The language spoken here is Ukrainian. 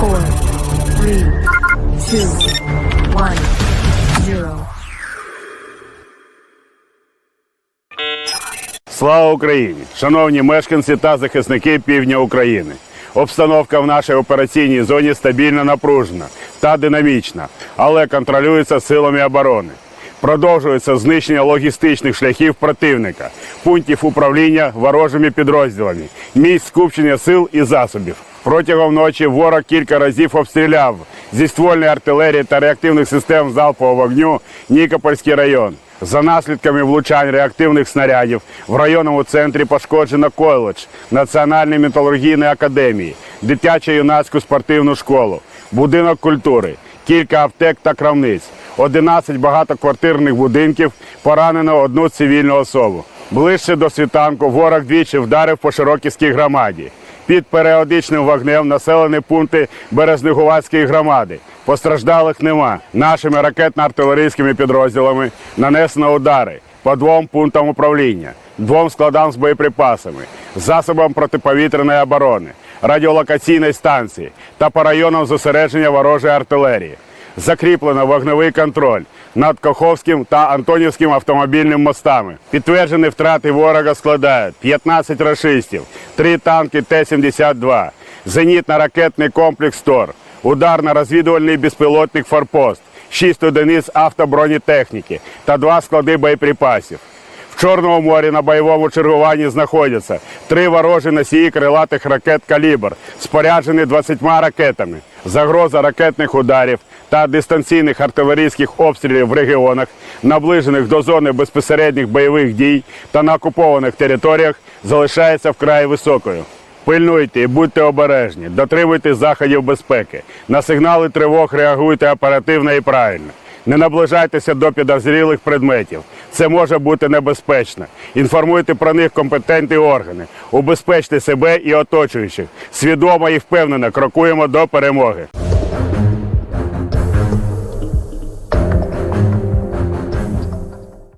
four. Слава Україні! Шановні мешканці та захисники півдня України. Обстановка в нашій операційній зоні стабільно напружена та динамічна, але контролюється силами оборони. Продовжується знищення логістичних шляхів противника, пунктів управління ворожими підрозділами, місць скупчення сил і засобів. Протягом ночі ворог кілька разів обстріляв зі ствольної артилерії та реактивних систем залпового вогню Нікопольський район. За наслідками влучань реактивних снарядів в районному центрі пошкоджено коледж Національної металургійної академії, дитячо-юнацьку спортивну школу, будинок культури, кілька аптек та крамниць, 11 багатоквартирних будинків, поранено одну цивільну особу. Ближче до світанку ворог двічі вдарив по Широківській громаді. Під періодичним вогнем населені пункти Березнегувацької громади. Постраждалих нема. Нашими ракетно-артилерійськими підрозділами нанесено удари по двом пунктам управління, двом складам з боєприпасами, засобам протиповітряної оборони, радіолокаційної станції та по районам зосередження ворожої артилерії. Закріплено вогневий контроль над Каховським та Антонівським автомобільним мостами. Підтверджені втрати ворога складають 15 рашистів, 3 танки Т-72, зенітно-ракетний комплекс ТОР, ударно-розвідувальний безпілотник «Форпост», 6 одиниць автобронетехніки та 2 склади боєприпасів. В Чорному морі на бойовому чергуванні знаходяться три ворожі носії крилатих ракет «Калібр», споряджені 20 ракетами. Загроза ракетних ударів та дистанційних артилерійських обстрілів в регіонах, наближених до зони безпосередніх бойових дій та на окупованих територіях, залишається вкрай високою. Пильнуйте і будьте обережні, дотримуйте заходів безпеки. На сигнали тривог реагуйте оперативно і правильно. Не наближайтеся до підозрілих предметів. Це може бути небезпечно. Інформуйте про них компетентні органи. Убезпечте себе і оточуючих. Свідомо і впевнено крокуємо до перемоги.